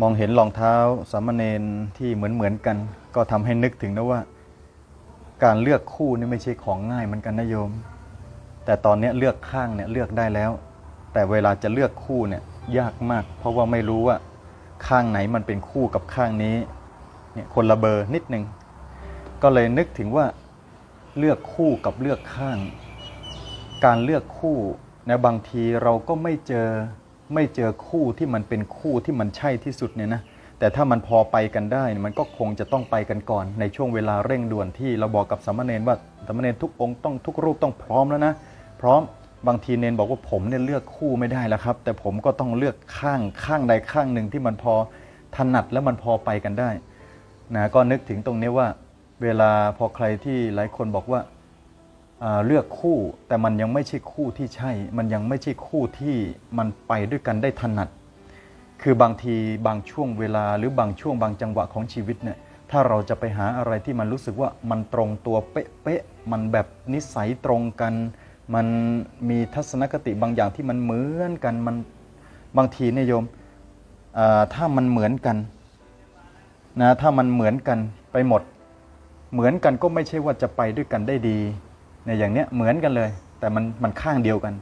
มองเห็นรองเท้าสามเณรที่เหมือนเหมือนๆกัน ก็ทำให้นึกถึงนะว่า การเลือกคู่นี่ไม่ใช่ของง่ายเหมือนกันนะโยม แต่ตอนนี้เลือกข้างเนี่ยเลือกได้แล้ว แต่เวลาจะเลือกคู่เนี่ยยากมาก เพราะว่าไม่รู้ว่าข้างไหนมันเป็นคู่กับข้างนี้เนี่ยคนละเบอร์นิดนึง ก็เลยนึกถึงว่าเลือกคู่กับเลือกข้าง การเลือกคู่นะบางทีเราก็ไม่เจอ ไม่เจอคู่ที่มันเป็นคู่ที่มันใช่ที่สุดเนี่ยนะแต่ถ้ามันพอไปกันได้ มันก็คงจะต้องไปกันก่อน ในช่วงเวลาเร่งด่วนที่เราบอกกับสามเณรว่าสามเณรทุกองค์ต้องทุกรูปต้องพร้อมแล้วนะพร้อมบางทีเนนบอกว่าผมเนี่ยเลือกคู่ไม่ได้แล้วครับ แต่ผมก็ต้องเลือกข้างข้างใดข้างหนึ่งที่มันพอถนัดแล้วมันพอไปกันได้นะก็นึกถึงตรงนี้ว่า เวลาพอใครที่หลายคนบอกว่า เลือกคู่แต่มันยังไม่ใช่คู่ที่ใช่ มันยังไม่ใช่คู่ที่มันไปด้วยกันได้ถนัด คือบางทีบางช่วงเวลาหรือบางช่วงบางจังหวะของชีวิตเนี่ยถ้าเราจะไปหาอะไรที่มันรู้สึกว่ามันตรงตัวเป๊ะๆมันแบบนิสัยตรงกัน มันมีทัศนคติบางอย่างที่มันเหมือนกันมันบางทีเนี่ยโยมถ้ามันเหมือนกันนะถ้ามันเหมือนกันไปหมด เหมือนกันก็ไม่ใช่ว่าจะไปด้วยกันได้ดี เนี่ยอย่างเนี้ยเหมือนกันเลย แต่มันมันข้างเดียวกัน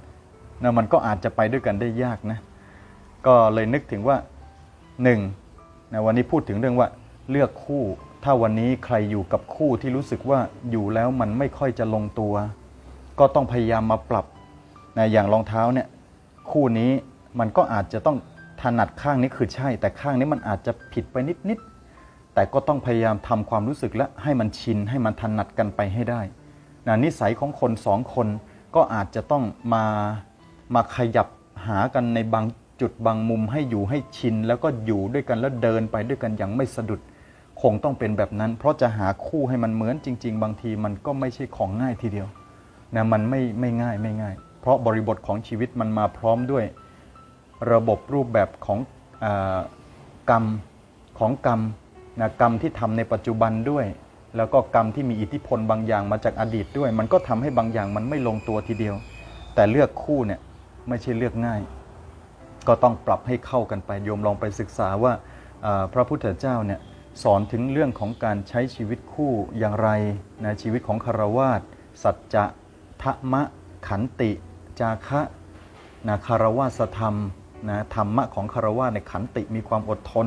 นะมันก็อาจจะไปด้วยกันได้ยากนะก็เลยนึกถึงว่าหนึ่งนะวันนี้พูดถึงเรื่องว่าเลือกคู่ ถ้าวันนี้ใครอยู่กับคู่ที่รู้สึกว่าอยู่แล้วมันไม่ค่อยจะลงตัว ก็ต้องพยายามมาปรับนะอย่างรองเท้าเนี่ยคู่นี้มันก็อาจจะต้องถนัดข้างนี้คือใช่ แต่ข้างนี้มันอาจจะผิดไปนิดๆแต่ก็ต้องพยายามทำความรู้สึกและให้มันชินให้มันถนัดกันไปให้ได้ นะนิสัยของคนสองคนก็อาจจะต้องมามาขยับหากันในบางจุดบางมุมให้อยู่ให้ชิน แล้วก็อยู่ด้วยกันแล้วเดินไปด้วยกันอย่างไม่สะดุดคงต้องเป็นแบบนั้น เพราะจะหาคู่ให้มันเหมือนจริง ๆ บางทีมันก็ไม่ใช่ของง่ายทีเดียวนะมันไม่ไม่ง่ายไม่ง่าย เพราะบริบทของชีวิตมันมาพร้อมด้วย ระบบรูปแบบของอกรรมของกรรมนะกรรมที่ทำในปัจจุบันด้วย แล้วก็กรรมที่มีอิทธิพลบางอย่างมาจากอดีตด้วย มันก็ทำให้บางอย่างมันไม่ลงตัวทีเดียว แต่เลือกคู่เนี่ยไม่ใช่เลือกง่าย ก็ต้องปรับให้เข้ากันไปโยมลองไปศึกษาว่าพระพุทธเจ้าเนี่ยสอนถึงเรื่องของการใช้ชีวิตคู่อย่างไรนะชีวิตของคารวาสสัจจะทะมะ ขันติ จาคะนะคารวาสธรรมนะธรรมะของคารวาสในขันติมีความอดทน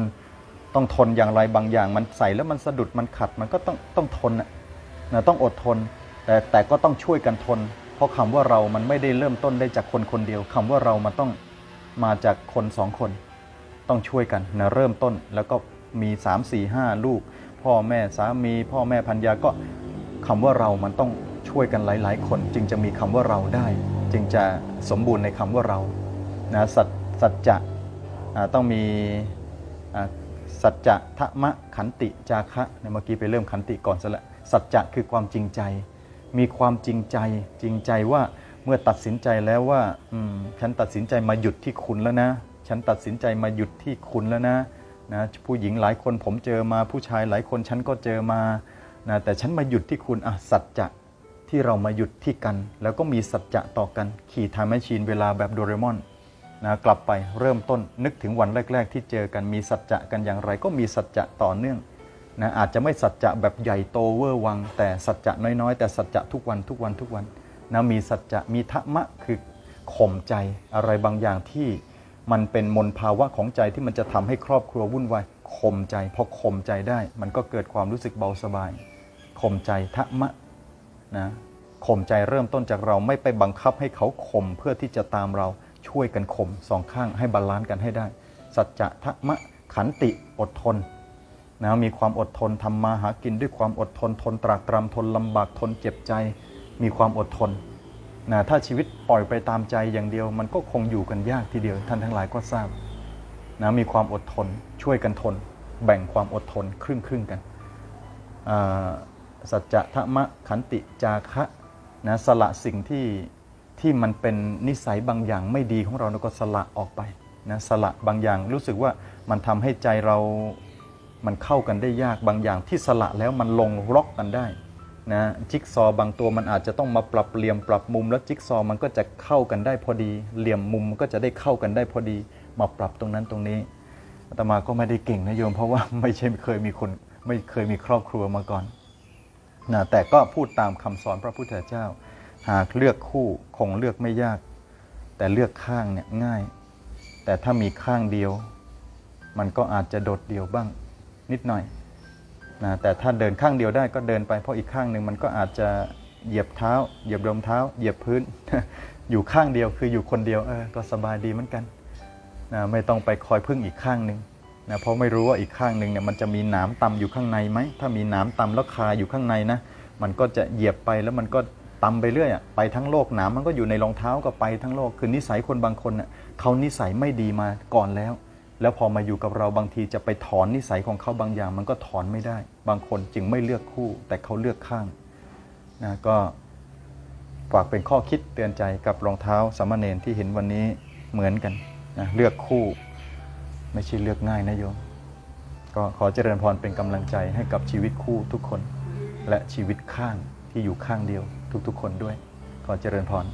ต้องทนอย่างไรบางอย่าง มันใส่แล้วมันสะดุดมันขัดมันก็ต้องต้องทนนะต้องอดทน แต่แต่ก็ต้องช่วยกันทน เพราะคำว่าเรามันไม่ได้เริ่มต้นได้จากคนคนเดียวคำว่าเรามันต้องมาจากคนสองคน ต้องช่วยกันนะเริ่มต้นแล้วก็มี3 4 5 ลูก พ่อแม่สามี พ่อแม่พันยาก็คำว่าเรามันต้องช่วยกันหลาย ๆ คน จึงจะมีคำว่าเราได้ จึงจะสมบูรณ์ในคำว่าเรานะสัจสัจจะต้องมีอ่า สัจจะทะมะขันติจาคะเนี่ยเมื่อกี้ไปเริ่มขันติก่อนซะละสัจจะคือความจริงใจ มีความจริงใจจริงใจว่าเมื่อตัดสินใจแล้วว่าฉันตัดสินใจมาหยุดที่คุณแล้วนะ ฉันตัดสินใจมาหยุดที่คุณแล้วนะนะผู้หญิงหลายคนผมเจอมาผู้ชายหลายคนฉันก็เจอมานะแต่ฉันมาหยุดที่คุณอะสัจจะที่เรามาหยุดที่กัน แล้วก็มีสัจจะต่อกัน ขี่ทางแมชชีนเวลาแบบโดเรมอน นะกลับไปเริ่มต้นนึกถึงวันแรก ๆ ที่เจอกันมีสัจจะกันอย่างไร ก็มีสัจจะต่อเนื่องนะอาจจะไม่สัจจะแบบใหญ่โตเวอร์วัง แต่สัจจะน้อยๆ แต่สัจจะทุกวันทุกวันทุกวันนะมีสัจจะมีธรรมะคือข่มใจอะไรบางอย่างที่มันเป็นมนภาวะของใจที่มันจะทำให้ครอบครัววุ่นวายข่มใจพอข่มใจได้ มันก็เกิดความรู้สึกเบาสบายข่มใจธรรมะนะข่มใจเริ่มต้นจากเราไม่ไปบังคับให้เขาข่มเพื่อที่จะตามเรา ช่วยกันข่มสองข้างให้บาลานซ์กันให้ได้ สัจจะธรรมะขันติอดทนนะมีความอดทนทำมาหากินด้วยความอดทนทนตรากตรำทนลำบากทนเจ็บใจ มีความอดทนนะถ้าชีวิตปล่อยไปตามใจอย่างเดียว มันก็คงอยู่กันยากทีเดียวท่านทั้งหลายก็ทราบนะมีความอดทนช่วยกันทน แบ่งความอดทนครึ่งครึ่งกันสัจจะธรรมะขันติจาคะนะสละสิ่งที่ ที่มันเป็นนิสัยบางอย่างไม่ดีของเราแล้วก็สละออกไปนะสละบางอย่างรู้สึกว่ามันทำให้ใจเรา มันเข้ากันได้ยากบางอย่างที่สละแล้วมันลงล็อกกันได้นะจิ๊กซอบางตัวมันอาจจะต้องมาปรับเหลี่ยมปรับมุม แล้วจิ๊กซอมันก็จะเข้ากันได้พอดี เหลี่ยมมุมมันก็จะได้เข้ากันได้พอดี มาปรับตรงนั้นตรงนี้อาตมาก็ไม่ได้เก่งนะโยม เพราะว่าไม่ใช่เคยมีคนไม่เคยมีครอบครัวมาก่อนนะแต่ก็พูดตามคำสอนพระพุทธเจ้า หากเลือกคู่คงเลือกไม่ยาก แต่เลือกข้างเนี่ยง่าย แต่ถ้ามีข้างเดียว มันก็อาจจะโดดเดี่ยวบ้างนิดหน่อยนะแต่ถ้าเดินข้างเดียวได้ก็เดินไปเพราะอีกข้างหนึ่งมันก็อาจจะเหยียบเท้า เหยียบรองเท้า เหยียบพื้น อยู่ข้างเดียวคืออยู่คนเดียวเออก็สบายดีเหมือนกันนะไม่ต้องไปคอยพึ่งอีกข้างหนึ่งนะเพราะไม่รู้ว่าอีกข้างหนึ่งเนี่ยมันจะมีหนามตำอยู่ข้างในไหมถ้ามีหนามตำแล้วคาอยู่ข้างในนะมันก็จะเหยียบไปแล้วมันก็ ตำไปเรื่อยอะไปทั้งโลกหนามมันก็อยู่ในรองเท้าก็ไปทั้งโลกคือนิสัยคนบางคนเน่ะเขานิสัยไม่ดีมาก่อนแล้ว แล้วพอมาอยู่กับเราบางทีจะไปถอนนิสัยของเขาบางอย่าง มันก็ถอนไม่ได้ บางคนจึงไม่เลือกคู่ แต่เขาเลือกข้างนะก็ฝากเป็นข้อคิดเตือนใจกับรองเท้าสามเณรที่เห็นวันนี้เหมือนกันนะเลือกคู่ ไม่ใช่เลือกง่ายนะโยมก็ขอเจริญพรเป็นกำลังใจให้กับชีวิตคู่ทุกคน และชีวิตข้างที่อยู่ข้างเดียว ทุกๆ คนด้วย ขอเจริญพร